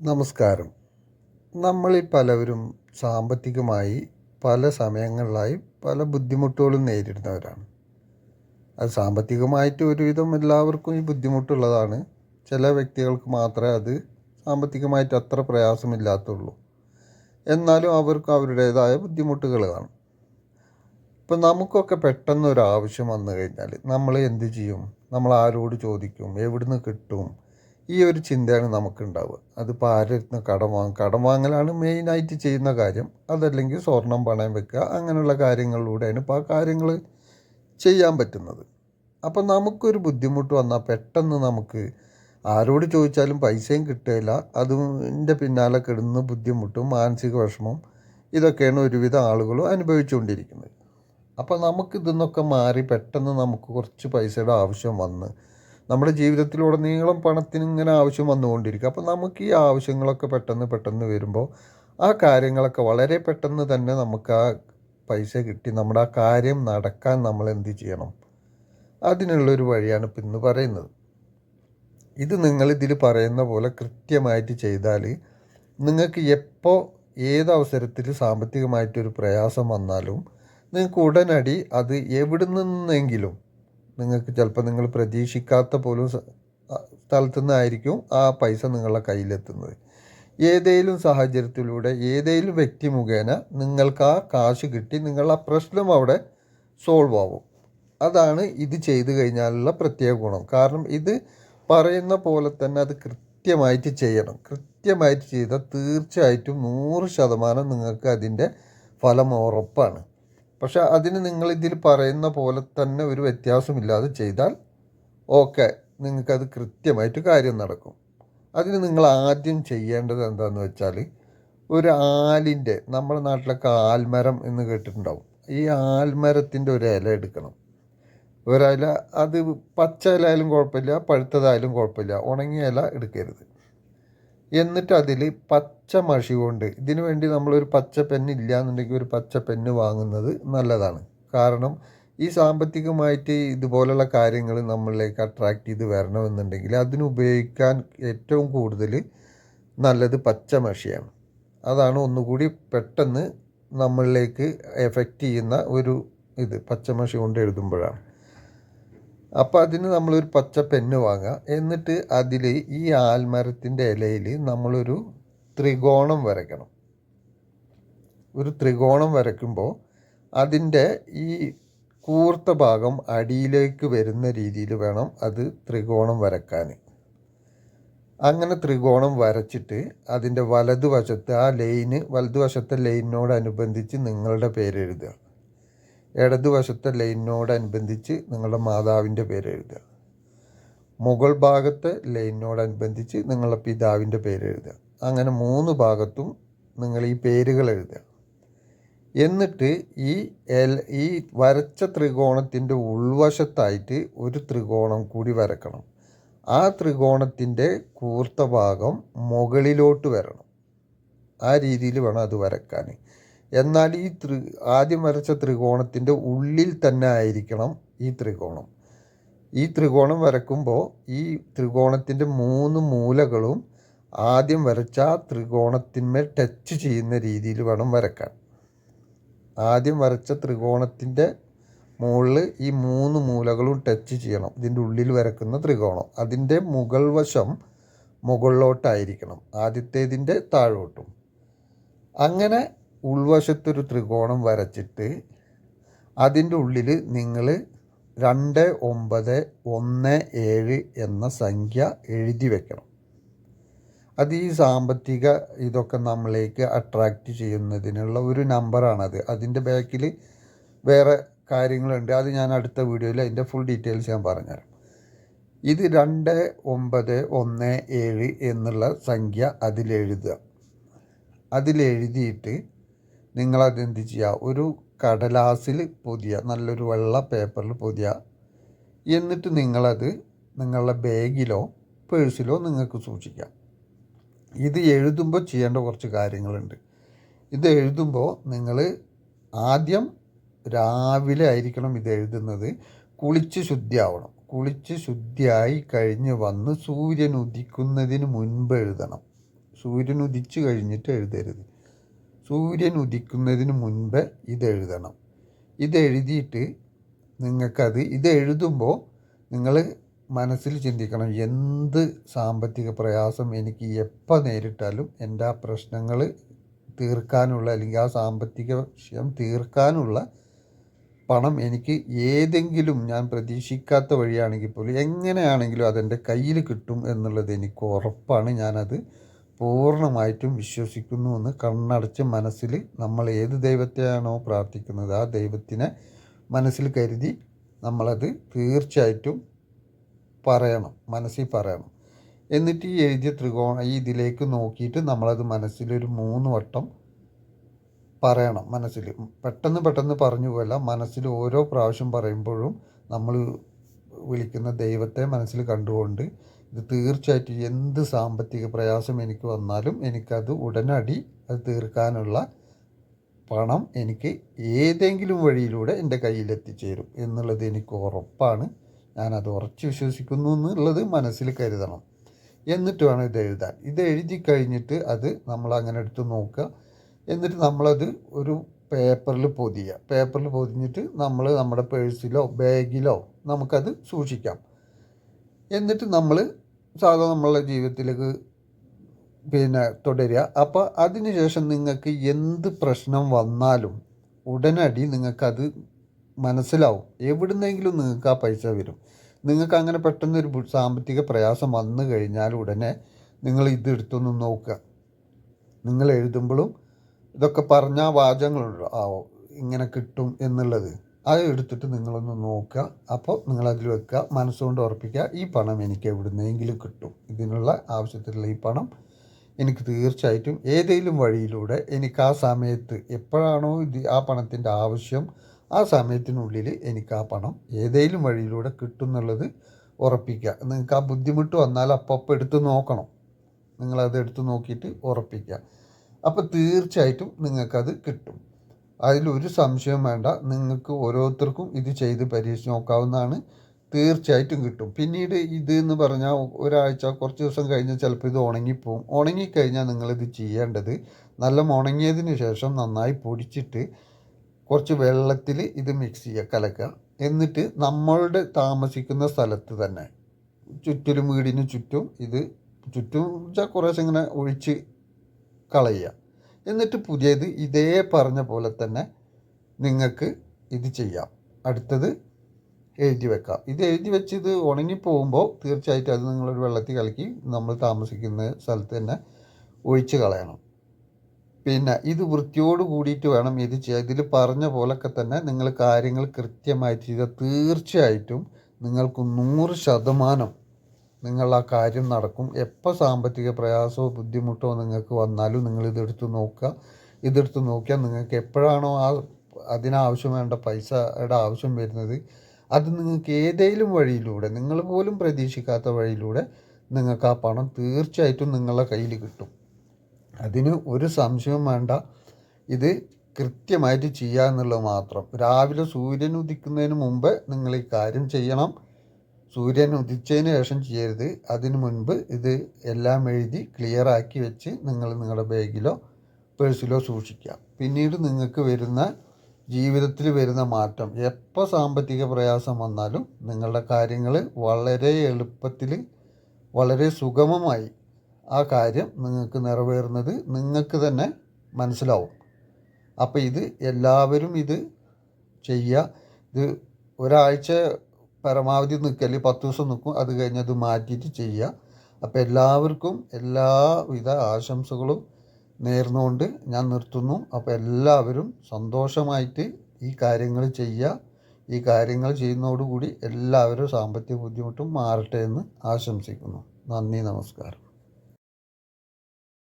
നമസ്കാരം. നമ്മളിൽ പലവരും സാമ്പത്തികമായി പല സമയങ്ങളിലായി പല ബുദ്ധിമുട്ടുകളും നേരിടുന്നവരാണ്. അത് സാമ്പത്തികമായിട്ട് ഒരുവിധം എല്ലാവർക്കും ഈ ബുദ്ധിമുട്ടുള്ളതാണ്. ചില വ്യക്തികൾക്ക് മാത്രമേ അത് സാമ്പത്തികമായിട്ട് അത്ര പ്രയാസമില്ലാത്തുള്ളൂ. എന്നാലും അവർക്ക് അവരുടേതായ ബുദ്ധിമുട്ടുകൾ കാണും. ഇപ്പം നമുക്കൊക്കെ പെട്ടെന്ന് ഒരു ആവശ്യം വന്നു കഴിഞ്ഞാൽ നമ്മൾ എന്ത് ചെയ്യും? നമ്മൾ ആരോട് ചോദിക്കും? എവിടുന്ന് കിട്ടും? ഈ ഒരു ചിന്തയാണ് നമുക്കുണ്ടാവുക. അതിപ്പോൾ ആരുടെ കടം വാങ്ങും? കടം വാങ്ങലാണ് മെയിനായിട്ട് ചെയ്യുന്ന കാര്യം. അതല്ലെങ്കിൽ സ്വർണം പണയം വെക്കുക. അങ്ങനെയുള്ള കാര്യങ്ങളിലൂടെയാണ് ഇപ്പോൾ ആ കാര്യങ്ങൾ ചെയ്യാൻ പറ്റുന്നത്. അപ്പം നമുക്കൊരു ബുദ്ധിമുട്ട് വന്നാൽ പെട്ടെന്ന് നമുക്ക് ആരോട് ചോദിച്ചാലും പൈസയും കിട്ടുകയില്ല. അതിന്റെ പിന്നാലെ കിടന്ന് ബുദ്ധിമുട്ടും മാനസിക വിഷമവും ഇതൊക്കെയാണ് ഒരുവിധം ആളുകളും അനുഭവിച്ചുകൊണ്ടിരിക്കുന്നത്. അപ്പോൾ നമുക്ക് ഇതിന്നൊക്കെ മാറി പെട്ടെന്ന് നമുക്ക് കുറച്ച് പൈസയുടെ ആവശ്യം വന്ന് നമ്മുടെ ജീവിതത്തിലുടനീളം പണത്തിന് ഇങ്ങനെ ആവശ്യം വന്നുകൊണ്ടിരിക്കും. അപ്പോൾ നമുക്ക് ഈ ആവശ്യങ്ങളൊക്കെ പെട്ടെന്ന് പെട്ടെന്ന് വരുമ്പോൾ ആ കാര്യങ്ങളൊക്കെ വളരെ പെട്ടെന്ന് തന്നെ നമുക്ക് ആ പൈസ കിട്ടി. നമ്മുടെ ആ കാര്യം നടക്കാൻ നമ്മൾ എന്ത് ചെയ്യണം? അതിനുള്ളൊരു വഴിയാണ് ഇപ്പം ഇന്ന് പറയുന്നത്. ഇത് നിങ്ങളിതിൽ പറയുന്ന പോലെ കൃത്യമായിട്ട് ചെയ്താൽ നിങ്ങൾക്ക് എപ്പോൾ ഏത് അവസരത്തിൽ സാമ്പത്തികമായിട്ടൊരു പ്രയാസം വന്നാലും നിങ്ങൾക്ക് ഉടനടി അത് എവിടെ നിന്നെങ്കിലും നിങ്ങൾക്ക് ചിലപ്പോൾ നിങ്ങൾ പ്രതീക്ഷിക്കാത്ത പോലും സ്ഥലത്തു നിന്നായിരിക്കും ആ പൈസ നിങ്ങളുടെ കയ്യിലെത്തുന്നത്. ഏതെങ്കിലും സാഹചര്യത്തിലൂടെ ഏതെങ്കിലും വ്യക്തി മുഖേന നിങ്ങൾക്ക് ആ കാശ് കിട്ടി നിങ്ങളുടെ പ്രശ്നം അവിടെ സോൾവ് ആവും. അതാണ് ഇത് ചെയ്തു കഴിഞ്ഞാലുള്ള പ്രത്യേക ഗുണം. കാരണം ഇത് പറയുന്ന പോലെ തന്നെ അത് കൃത്യമായിട്ട് ചെയ്യണം. കൃത്യമായിട്ട് ചെയ്താൽ തീർച്ചയായിട്ടും നൂറ് ശതമാനം നിങ്ങൾക്ക് അതിന്റെ ഫലം ഉറപ്പാണ്. പക്ഷെ അതിന് നിങ്ങൾ ഇതിൽ പറയുന്ന പോലെ തന്നെ ഒരു വ്യത്യാസമില്ലാതെ ചെയ്താൽ ഓക്കെ നിങ്ങൾക്കത് കൃത്യമായിട്ട് കാര്യം നടക്കും. അതിന് നിങ്ങൾ ആദ്യം ചെയ്യേണ്ടത് എന്താണെന്ന് വെച്ചാൽ ഒരു ആലിന്റെ നമ്മുടെ നാട്ടിലൊക്കെ ആൽമരം എന്ന് കേട്ടിട്ടുണ്ടാവും. ഈ ആൽമരത്തിന്റെ ഒരു ഇല എടുക്കണം. ഒരില അത് പച്ച ഇല ആയാലും കുഴപ്പമില്ല പഴുത്തതായാലും കുഴപ്പമില്ല ഉണങ്ങിയ ഇല എടുക്കരുത്. എന്നിട്ട് അതിൽ പച്ച മഷി കൊണ്ട് ഇതിനു വേണ്ടി നമ്മളൊരു പച്ച പെന്ന് ഇല്ല എന്നുണ്ടെങ്കിൽ ഒരു പച്ച പെന്ന് വാങ്ങുന്നത് നല്ലതാണ്. കാരണം ഈ സാമ്പത്തികമായിട്ട് ഇതുപോലുള്ള കാര്യങ്ങൾ നമ്മളിലേക്ക് അട്രാക്റ്റ് ചെയ്ത് വരണമെന്നുണ്ടെങ്കിൽ അതിന് ഉപയോഗിക്കാൻ ഏറ്റവും കൂടുതൽ നല്ലത് പച്ച മഷിയാണ്. അതാണ് ഒന്നുകൂടി പെട്ടെന്ന് നമ്മളിലേക്ക് എഫക്റ്റ് ചെയ്യുന്ന ഒരു ഇത്. പച്ചമഷി കൊണ്ട് എഴുതുമ്പോഴാണ്. അപ്പോൾ അതിന് നമ്മളൊരു പച്ച പെന്ന് വാങ്ങുക എന്നിട്ട് അതിൽ ഈ ആൽമരത്തിന്റെ ഇലയിൽ നമ്മളൊരു ത്രികോണം വരയ്ക്കണം. ഒരു ത്രികോണം വരയ്ക്കുമ്പോൾ അതിന്റെ ഈ കൂർത്ത ഭാഗം അടിയിലേക്ക് വരുന്ന രീതിയിൽ വേണം അത് ത്രികോണം വരക്കാൻ അങ്ങനെ ത്രികോണം വരച്ചിട്ട് അതിന്റെ വലതുവശത്ത് ആ ലൈന് വലതുവശത്തെ ലൈനിനോടനുബന്ധിച്ച് നിങ്ങളുടെ പേര് എഴുതുക ഇടതുവശത്തെ ലൈനിനോടനുബന്ധിച്ച് നിങ്ങളുടെ മാതാവിന്റെ പേര് എഴുതുക. മുകൾ ഭാഗത്തെ ലൈനിനോടനുബന്ധിച്ച് നിങ്ങളുടെ പിതാവിന്റെ പേര് എഴുതുക. അങ്ങനെ മൂന്ന് ഭാഗത്തും നിങ്ങൾ ഈ പേരുകൾ എഴുതുക. എന്നിട്ട് ഈ എൽ ഈ വരച്ച ത്രികോണത്തിന്റെ ഉൾവശത്തായിട്ട് ഒരു ത്രികോണം കൂടി വരക്കണം. ആ ത്രികോണത്തിന്റെ കൂർത്ത ഭാഗം മുകളിലോട്ട് വരണം. ആ രീതിയിൽ വേണം അത് വരക്കാൻ. എന്നാൽ ഈ ത്രി ആദ്യം വരച്ച ത്രികോണത്തിന്റെ ഉള്ളിൽ തന്നെ ആയിരിക്കണം ഈ ത്രികോണം. ഈ ത്രികോണം വരക്കുമ്പോൾ ഈ ത്രികോണത്തിന്റെ മൂന്ന് മൂലകളും ആദ്യം വരച്ച ത്രികോണത്തിന്മേൽ ടച്ച് ചെയ്യുന്ന രീതിയിൽ വേണം വരക്കാൻ. ആദ്യം വരച്ച ത്രികോണത്തിന്റെ മുകളിൽ ഈ മൂന്ന് മൂലകളും ടച്ച് ചെയ്യണം. ഇതിന്റെ ഉള്ളിൽ വരക്കുന്ന ത്രികോണം. അതിന്റെ മുകൾ വശം മുകളിലോട്ടായിരിക്കണം. ആദ്യത്തേതിന്റെ താഴോട്ടും. അങ്ങനെ ഉൾവശത്തൊരു ത്രികോണം വരച്ചിട്ട് അതിന്റെ ഉള്ളിൽ നിങ്ങൾ രണ്ട് ഒമ്പത് ഒന്ന് ഏഴ് എന്ന സംഖ്യ എഴുതി വെക്കണം. അത് ഈ സാമ്പത്തിക ഇതൊക്കെ നമ്മളിലേക്ക് അട്രാക്റ്റ് ചെയ്യുന്നതിനുള്ള ഒരു നമ്പറാണത് അതിന്റെ ബാക്കിൽ വേറെ കാര്യങ്ങളുണ്ട്. അത് ഞാൻ അടുത്ത വീഡിയോയിൽ അതിന്റെ ഫുൾ ഡീറ്റെയിൽസ് ഞാൻ പറഞ്ഞുതരാം. ഇത് രണ്ട് ഒമ്പത് ഒന്ന് ഏഴ് എന്നുള്ള സംഖ്യ അതിലെഴുതുക. അതിലെഴുതിയിട്ട് നിങ്ങളതെന്ത് ചെയ്യുക ഒരു കടലാസിൽ പൊതിയ നല്ലൊരു വെള്ള പേപ്പറിൽ പൊതിയ. എന്നിട്ട് നിങ്ങളത് നിങ്ങളുടെ ബാഗിലോ പേഴ്സിലോ നിങ്ങൾക്ക് സൂക്ഷിക്കാം. ഇത് എഴുതുമ്പോൾ ചെയ്യേണ്ട കുറച്ച് കാര്യങ്ങളുണ്ട്. ഇത് എഴുതുമ്പോൾ നിങ്ങൾ ആദ്യം രാവിലെ ആയിരിക്കണം ഇത് എഴുതുന്നത്. കുളിച്ച് ശുദ്ധിയാവണം. കുളിച്ച് ശുദ്ധിയായി കഴിഞ്ഞ് വന്ന് സൂര്യൻ ഉദിക്കുന്നതിന് മുൻപ് എഴുതണം. സൂര്യൻ ഉദിച്ചു കഴിഞ്ഞിട്ട് എഴുതരുത്. സൂര്യൻ ഉദിക്കുന്നതിന് മുൻപ് ഇത് എഴുതണം ഇത് എഴുതിയിട്ട് നിങ്ങൾക്കത് ഇത് എഴുതുമ്പോൾ നിങ്ങൾ മനസ്സിൽ ചിന്തിക്കണം എന്ത് സാമ്പത്തിക പ്രയാസം എനിക്ക് എപ്പോൾ നേരിട്ടാലും എന്റെ ആ പ്രശ്നങ്ങൾ തീർക്കാനുള്ള അല്ലെങ്കിൽ ആ സാമ്പത്തിക വിഷയം തീർക്കാനുള്ള പണം എനിക്ക് ഏതെങ്കിലും ഞാൻ പ്രതീക്ഷിക്കാത്ത വഴിയാണെങ്കിൽ പോലും എങ്ങനെയാണെങ്കിലും അതെന്റെ കയ്യിൽ കിട്ടും എന്നുള്ളത് എനിക്ക് ഉറപ്പാണ്. ഞാനത് പൂർണമായിട്ടും വിശ്വസിക്കുന്നു എന്ന് കണ്ണടച്ച് മനസ്സിൽ നമ്മൾ ഏത് ദൈവത്തെയാണോ പ്രാർത്ഥിക്കുന്നത് ആ ദൈവത്തിനെ മനസ്സിൽ കരുതി നമ്മളത് തീർച്ചയായിട്ടും പറയണം മനസ്സിൽ പറയണം. എന്നിട്ട് ഈ എഴുതിയ ത്രികോണ ഈ ഇതിലേക്ക് നോക്കിയിട്ട് നമ്മളത് മനസ്സിലൊരു മൂന്ന് വട്ടം പറയണം മനസ്സിൽ. പെട്ടെന്ന് പെട്ടെന്ന് പറഞ്ഞു പോയല്ല മനസ്സിൽ ഓരോ പ്രാവശ്യം പറയുമ്പോഴും നമ്മൾ വിളിക്കുന്ന ദൈവത്തെ മനസ്സിൽ കണ്ടുകൊണ്ട് ഇത് തീർച്ചയായിട്ടും എന്ത് സാമ്പത്തിക പ്രയാസം എനിക്ക് വന്നാലും എനിക്കത് ഉടനടി അത് തീർക്കാനുള്ള പണം എനിക്ക് ഏതെങ്കിലും വഴിയിലൂടെ എന്റെ കയ്യിൽ എത്തിച്ചേരും എന്നുള്ളത് എനിക്ക് ഉറപ്പാണ്. ഞാനത് ഉറച്ച് വിശ്വസിക്കുന്നു എന്നുള്ളത് മനസ്സിൽ കരുതണം. എന്നിട്ട് വേണം ഇത് എഴുതാൻ. ഇത് എഴുതി കഴിഞ്ഞിട്ട് അത് നമ്മൾ അങ്ങനെ എടുത്ത് നോക്കുക. എന്നിട്ട് നമ്മളത് ഒരു പേപ്പറിൽ പൊതിയുക. പേപ്പറിൽ പൊതിഞ്ഞിട്ട് നമ്മൾ നമ്മുടെ പേഴ്സിലോ ബാഗിലോ നമുക്കത് സൂക്ഷിക്കാം. എന്നിട്ട് നമ്മൾ സാധാരണ നമ്മളുടെ ജീവിതത്തിലേക്ക് പിന്നെ തുടരുക. അപ്പോൾ അതിനുശേഷം നിങ്ങൾക്ക് എന്ത് പ്രശ്നം വന്നാലും ഉടനടി നിങ്ങൾക്കത് മനസ്സിലാവും. എവിടുന്നെങ്കിലും നിങ്ങൾക്ക് ആ പൈസ വരും. നിങ്ങൾക്ക് അങ്ങനെ പെട്ടെന്നൊരു സാമ്പത്തിക പ്രയാസം വന്നു കഴിഞ്ഞാൽ ഉടനെ നിങ്ങൾ ഇത് എടുത്തൊന്ന് നോക്കുക. നിങ്ങൾ എഴുതുമ്പോഴും ഇതൊക്കെ പറഞ്ഞ വാചകങ്ങളുണ്ട്. ആ ഇങ്ങനെ കിട്ടും എന്നുള്ളത്. അത് എടുത്തിട്ട് നിങ്ങളൊന്ന് നോക്കുക. അപ്പോൾ നിങ്ങളതിൽ വെക്കുക. മനസ്സുകൊണ്ട് ഉറപ്പിക്കുക. ഈ പണം എനിക്ക് എവിടുന്നെങ്കിലും കിട്ടും. ഇതിനുള്ള ആവശ്യത്തിലുള്ള ഈ പണം എനിക്ക് തീർച്ചയായിട്ടും ഏതെങ്കിലും വഴിയിലൂടെ എനിക്ക് ആ സമയത്ത് എപ്പോഴാണോ ഇത് ആ പണത്തിന്റെ ആവശ്യം ആ സമയത്തിനുള്ളിൽ എനിക്ക് ആ പണം ഏതെങ്കിലും വഴിയിലൂടെ കിട്ടും എന്നുള്ളത് ഉറപ്പിക്കുക. നിങ്ങൾക്ക് ആ ബുദ്ധിമുട്ട് വന്നാൽ അപ്പം എടുത്ത് നോക്കണം. നിങ്ങളത് എടുത്ത് നോക്കിയിട്ട് ഉറപ്പിക്കുക. അപ്പോൾ തീർച്ചയായിട്ടും നിങ്ങൾക്കത് കിട്ടും. അതിലൊരു സംശയം വേണ്ട. നിങ്ങൾക്ക് ഓരോരുത്തർക്കും ഇത് ചെയ്ത് പരീക്ഷിച്ച് നോക്കാവുന്നതാണ്. തീർച്ചയായിട്ടും കിട്ടും. പിന്നീട് ഇത് എന്ന് പറഞ്ഞാൽ ഒരാഴ്ച കുറച്ച് ദിവസം കഴിഞ്ഞ് ചിലപ്പോൾ ഇത് ഉണങ്ങിപ്പോവും. ഉണങ്ങിക്കഴിഞ്ഞാൽ നിങ്ങളിത് ചെയ്യേണ്ടത് നല്ല ഉണങ്ങിയതിന് ശേഷം നന്നായി പൊടിച്ചിട്ട് കുറച്ച് വെള്ളത്തിൽ ഇത് മിക്സ് ചെയ്യുക കലക്കുക. എന്നിട്ട് നമ്മളുടെ താമസിക്കുന്ന സ്ഥലത്ത് തന്നെ ചുറ്റിലും വീടിന് ചുറ്റും ഇത് ചുറ്റും വെച്ചാൽ കുറേശ്ശെ ഇങ്ങനെ ഒഴിച്ച് കളയുക. എന്നിട്ട് പുതിയത് ഇതേ പറഞ്ഞ പോലെ തന്നെ നിങ്ങൾക്ക് ഇത് ചെയ്യാം. അടുത്തത് എഴുതി വെക്കാം. ഇത് എഴുതി വെച്ച് ഇത് ഉണങ്ങിപ്പോകുമ്പോൾ തീർച്ചയായിട്ടും അത് നിങ്ങളൊരു വെള്ളത്തിൽ കലക്കി നമ്മൾ താമസിക്കുന്ന സ്ഥലത്ത് തന്നെ ഒഴിച്ച് കളയണം. പിന്നെ ഇത് വൃത്തിയോട് കൂടിയിട്ട് വേണം ഇത് ചെയ്യാൻ. ഇതിൽ പറഞ്ഞ പോലൊക്കെ തന്നെ നിങ്ങൾ കാര്യങ്ങൾ കൃത്യമായിട്ട് ചെയ്താൽ തീർച്ചയായിട്ടും നിങ്ങൾക്ക് നൂറ് ശതമാനം നിങ്ങൾ ആ കാര്യം നടക്കും. എപ്പോൾ സാമ്പത്തിക പ്രയാസമോ ബുദ്ധിമുട്ടോ നിങ്ങൾക്ക് വന്നാലും നിങ്ങൾ ഇതെടുത്ത് നോക്കുക. ഇതെടുത്ത് നോക്കിയാൽ നിങ്ങൾക്ക് എപ്പോഴാണോ ആ അതിനാവശ്യം വേണ്ട പൈസയുടെ ആവശ്യം വരുന്നത് അത് നിങ്ങൾക്ക് ഏതെങ്കിലും വഴിയിലൂടെ നിങ്ങൾ പോലും പ്രതീക്ഷിക്കാത്ത വഴിയിലൂടെ നിങ്ങൾക്ക് ആ പണം തീർച്ചയായിട്ടും നിങ്ങളുടെ കയ്യിൽ കിട്ടും. അതിന് ഒരു സംശയവും വേണ്ട. ഇത് കൃത്യമായിട്ട് ചെയ്യുക എന്നുള്ളത് മാത്രം. രാവിലെ സൂര്യൻ ഉദിക്കുന്നതിന് മുമ്പ് നിങ്ങൾ ഈ കാര്യം ചെയ്യണം. സൂര്യൻ ഉദിച്ചതിന് ശേഷം ചെയ്യരുത്. അതിന് മുൻപ് ഇത് എല്ലാം എഴുതി ക്ലിയർ ആക്കി വെച്ച് നിങ്ങൾ നിങ്ങളുടെ ബാഗിലോ പേഴ്സിലോ സൂക്ഷിക്കുക. പിന്നീട് നിങ്ങൾക്ക് വരുന്ന ജീവിതത്തിൽ വരുന്ന മാറ്റം. എപ്പോൾ സാമ്പത്തിക പ്രയാസം വന്നാലും നിങ്ങളുടെ കാര്യങ്ങൾ വളരെ എളുപ്പത്തിൽ വളരെ സുഗമമായി ആ കാര്യം നിങ്ങൾക്ക് നിറവേറുന്നത് നിങ്ങൾക്ക് തന്നെ മനസ്സിലാവും. അപ്പോൾ ഇത് എല്ലാവരും ഇത് ചെയ്യുക. ഇത് ഒരാഴ്ച പരമാവധി നിൽക്കൽ പത്ത് ദിവസം നിൽക്കും അത് കഴിഞ്ഞ് അത് മാറ്റിയിട്ട് ചെയ്യുക. അപ്പോൾ എല്ലാവർക്കും എല്ലാവിധ ആശംസകളും നേർന്നുകൊണ്ട് ഞാൻ നിർത്തുന്നു. അപ്പോൾ എല്ലാവരും സന്തോഷമായിട്ട് ഈ കാര്യങ്ങൾ ചെയ്യുക. ഈ കാര്യങ്ങൾ ചെയ്യുന്നതോടുകൂടി എല്ലാവരും സാമ്പത്തിക ബുദ്ധിമുട്ടും മാറട്ടെ എന്ന് ആശംസിക്കുന്നു. നന്ദി നമസ്കാരം.